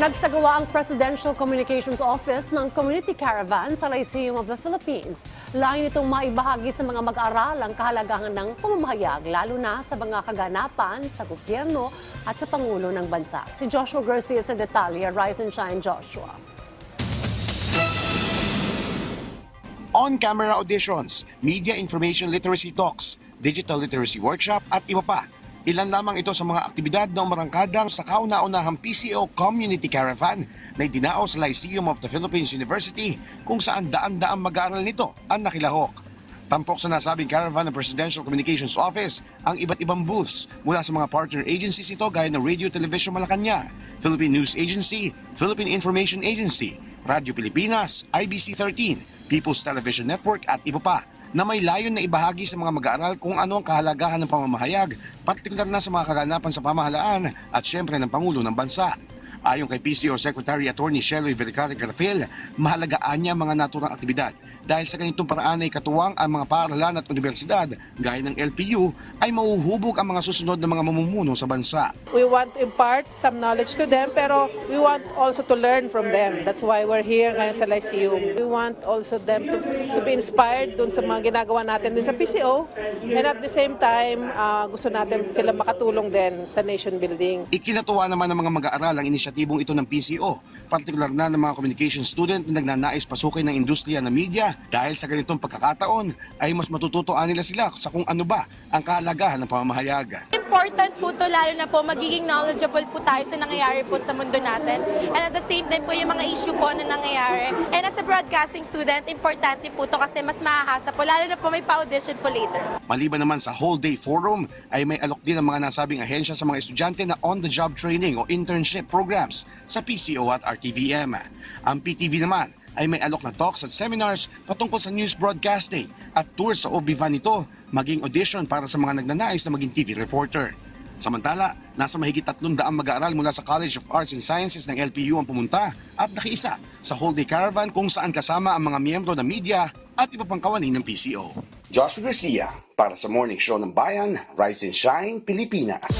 Nagsagawa ang Presidential Communications Office ng Community Caravan sa Lyceum of the Philippines. Layo nitong maibahagi sa mga mag-aaral ang kahalagahan ng pamamahayag, lalo na sa mga kaganapan sa gobyerno at sa Pangulo ng Bansa. Si Joshua Garcia sa detalye. Rise and shine, Joshua. on-camera auditions, media information literacy talks, digital literacy workshop at iba pa. Ilan lamang ito sa mga aktibidad ng marangkadang sa kauna-unahang PCO Community Caravan na idinao sa Lyceum of the Philippines University kung saan daan-daang mag-aaral nito ang nakilahok. Tampok sa nasabing caravan ng Presidential Communications Office ang iba't ibang booths mula sa mga partner agencies nito gaya ng Radio Television Malacanang, Philippine News Agency, Philippine Information Agency, Radyo Pilipinas, IBC 13, People's Television Network at iba pa na may layon na ibahagi sa mga mag-aaral kung ano ang kahalagahan ng pamamahayag, partikular na sa mga kaganapan sa pamahalaan at syempre ng Pangulo ng Bansa. Ayon kay PCO Secretary Attorney Sheloy Vericari Garafil, mahalagaan niya mga naturang aktibidad dahil sa ganitong paraan ay katuwang ang mga paaralan at universidad gaya ng LPU ay mauhubog ang mga susunod na mga mamumuno sa bansa. We want to impart some knowledge to them, pero we want also to learn from them. That's why we're here ngayon sa Lyceum. We want also them to, to be inspired dun sa mga ginagawa natin dun sa PCO. And at the same time, ah, gusto natin sila makatulong din sa nation building. Ikinatuwa naman ng mga mag-aaral ang inisyatibong ito ng PCO, partikular na ng mga communication student na nagnanais pasukin ng industriya ng media dahil sa ganitong pagkakataon ay mas matututoan nila sila sa kung ano ba ang kahalagahan ng pamamahayag. Important po to lalo na po magiging knowledgeable po tayo sa nangyayari po sa mundo natin. And at the same time po yung mga issue po na nangyayari. And as a broadcasting student, importante po to kasi mas makakasa po lalo na po may pa-audition po later. Maliban naman sa whole day forum ay may alok din ang mga nasabing ahensya sa mga estudyante na on-the-job training o internship programs sa PCO at RTVM. Ang PTV naman ay may alok na talks at seminars patungkol sa news broadcasting at tours sa OB-van nito maging audition para sa mga nagnanais na maging TV reporter. Samantala, nasa mahigit 300 mag-aaral mula sa College of Arts and Sciences ng LPU ang pumunta at nakiisa sa whole day caravan kung saan kasama ang mga miyembro ng media at iba pang kawani ng PCO. Joshua Garcia para sa Morning Show ng Bayan, Rise and Shine, Pilipinas.